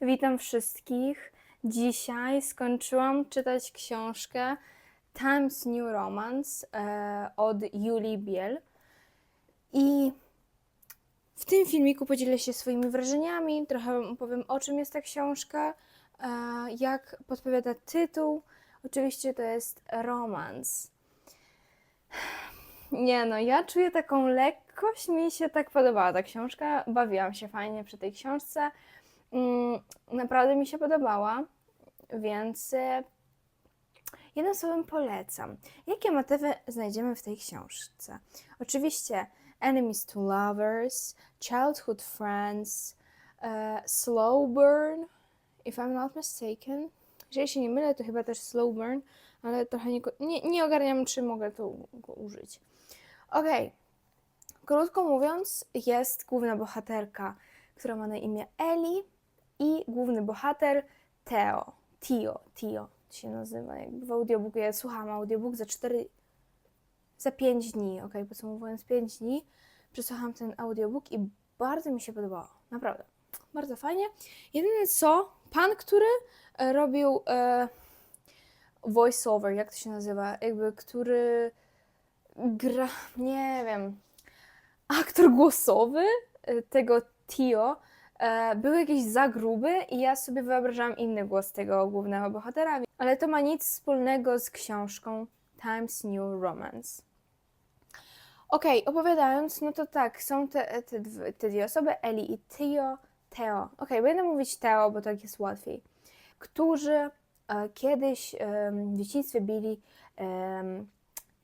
Witam wszystkich. Dzisiaj skończyłam czytać książkę Times New Romance e, od Julii Biel. I w tym filmiku podzielę się swoimi wrażeniami, trochę opowiem o czym jest ta książka, e, jak podpowiada tytuł. Oczywiście to jest romans. Nie no, ja czuję taką lekkość, mi się tak podobała ta książka, bawiłam się fajnie przy tej książce. Mm, naprawdę mi się podobała, więc e, jednym słowem polecam. Jakie motywy znajdziemy w tej książce? Oczywiście enemies to lovers, childhood friends, e, slow burn, if I'm not mistaken. Jeżeli się nie mylę, to chyba też slow burn, ale trochę nie, nie, nie ogarniam, czy mogę to użyć. Okej. Krótko mówiąc, jest główna bohaterka, która ma na imię Ellie i główny bohater Theo. Tio, Tio się nazywa. Jakby w audiobooku, ja słuchałam audiobook za 4, za 5 dni, ok, podsumowując 5 dni, przesłuchałam ten audiobook i bardzo mi się podobało. Naprawdę. Bardzo fajnie. Jedyne co, pan, który e, robił e, voiceover, jak to się nazywa, jakby, który gra, nie wiem, aktor głosowy e, tego Tio był jakiś za gruby i ja sobie wyobrażałam inny głos tego głównego bohatera, ale to ma nic wspólnego z książką Times New Romance. Okej, opowiadając, no to tak, są te, te, dwie, te dwie osoby, Ellie i Tio, Theo. Okej, będę mówić Theo, bo tak jest łatwiej. Którzy e, kiedyś em, w dzieciństwie byli em,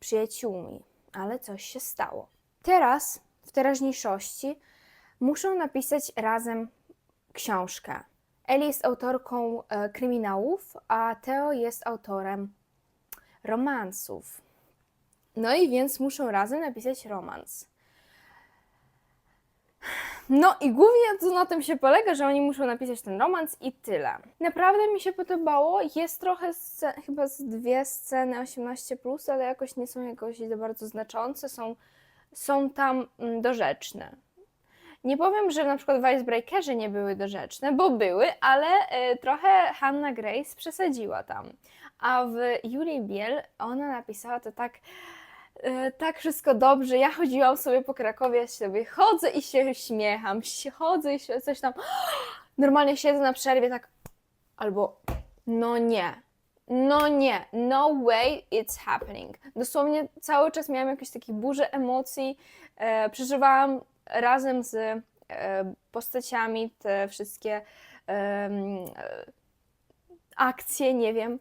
przyjaciółmi, ale coś się stało. Teraz, w teraźniejszości, muszą napisać razem książkę. Ellie jest autorką e, kryminałów, a Theo jest autorem romansów. No i więc muszą razem napisać romans. No i głównie to na tym się polega, że oni muszą napisać ten romans i tyle. Naprawdę mi się podobało. Jest trochę, scen, chyba z dwie sceny 18+, ale jakoś nie są jakoś bardzo znaczące, są, są tam mm, dorzeczne. Nie powiem, że na przykład w Icebreakerze nie były dorzeczne, bo były, ale e, trochę Hanna Grace przesadziła tam. A w Julii Biel ona napisała to tak, e, tak wszystko dobrze. Ja chodziłam sobie po Krakowie, sobie chodzę i się uśmiecham, się chodzę i się coś tam. Normalnie siedzę na przerwie tak, albo no nie, no nie, no way it's happening. Dosłownie cały czas miałam jakieś takie burze emocji, e, przeżywałam razem z e, postaciami te wszystkie e, akcje, nie wiem.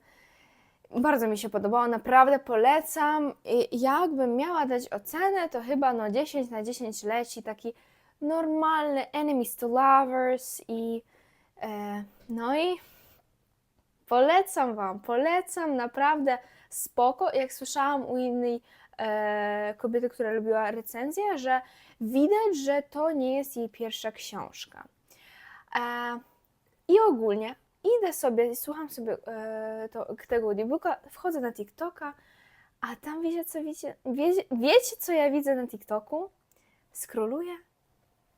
Bardzo mi się podobało, naprawdę polecam. I jakbym miała dać ocenę, to chyba no 10 na 10 leci taki normalny enemies to lovers i e, no i polecam Wam, polecam, naprawdę spoko. Jak słyszałam u innej e, kobiety, która robiła recenzję, że widać, że to nie jest jej pierwsza książka. E, I ogólnie idę sobie, słucham sobie e, to, tego audiobooka, wchodzę na TikToka, a tam wiecie co wiecie, wiecie, wiecie co ja widzę na TikToku? Skroluję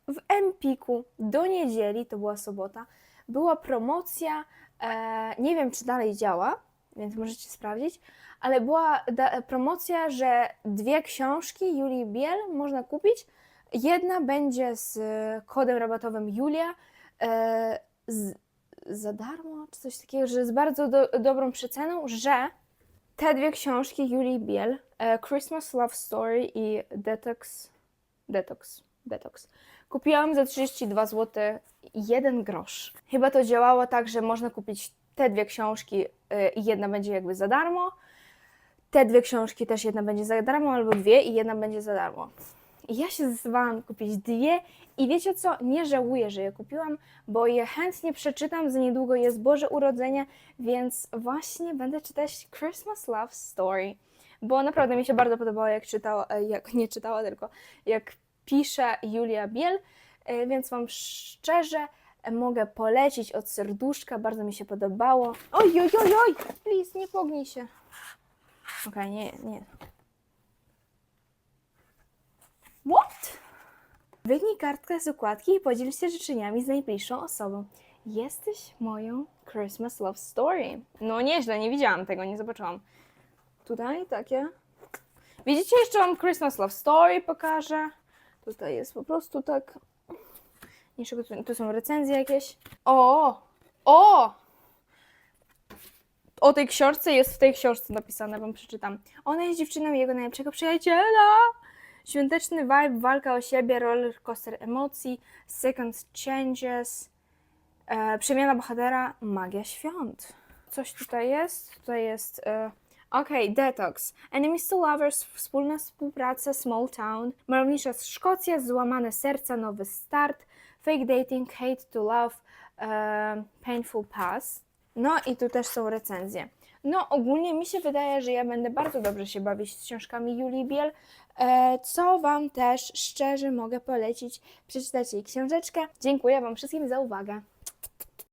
w Empiku do niedzieli, to była sobota, była promocja, e, nie wiem czy dalej działa, więc możecie sprawdzić, ale była promocja, że dwie książki Julii Biel można kupić. Jedna będzie z kodem rabatowym Julia e, z, za darmo, czy coś takiego, że z bardzo do, dobrą przeceną, że te dwie książki Julii Biel, e, Christmas Love Story i Detox, Detox, Detox, kupiłam za 32 zł 1 grosz. Chyba to działało tak, że można kupić te dwie książki e, i jedna będzie jakby za darmo, te dwie książki też jedna będzie za darmo, albo dwie i jedna będzie za darmo. I ja się zdecydowałam kupić dwie i wiecie co? Nie żałuję, że je kupiłam, bo je chętnie przeczytam. Za niedługo jest Boże Urodzenie, więc właśnie będę czytać Christmas Love Story, bo naprawdę mi się bardzo podobało, jak czytała, e, jak nie czytała, tylko jak pisze Julia Biel, e, więc Wam szczerze mogę polecić od serduszka, bardzo mi się podobało. Oj, oj, oj, oj, please, nie pognij się. Okej, nie, nie. What? Wygnij kartkę z układki i podziel się życzeniami z najbliższą osobą. Jesteś moją Christmas Love Story. No nieźle, nie widziałam tego, nie zobaczyłam. Tutaj takie. Widzicie, jeszcze wam Christmas Love Story pokażę. Tutaj jest po prostu tak. Niczego tu, tu są recenzje jakieś. O! O! O tej książce jest w tej książce napisane, wam przeczytam. Ona jest dziewczyną jego najlepszego przyjaciela. Świąteczny vibe, walka o siebie, roller coaster emocji, second changes, e, przemiana bohatera, magia świąt. Coś tutaj jest? Tutaj jest. E, Okej, Detox. Enemies to Lovers, wspólna współpraca, Small Town, Malownicza Szkocja, Złamane serca, Nowy start, Fake Dating, Hate to Love, e, Painful Past. No i tu też są recenzje. No ogólnie mi się wydaje, że ja będę bardzo dobrze się bawić z książkami Julii Biel, e, co Wam też szczerze mogę polecić. Przeczytać jej książeczkę. Dziękuję Wam wszystkim za uwagę.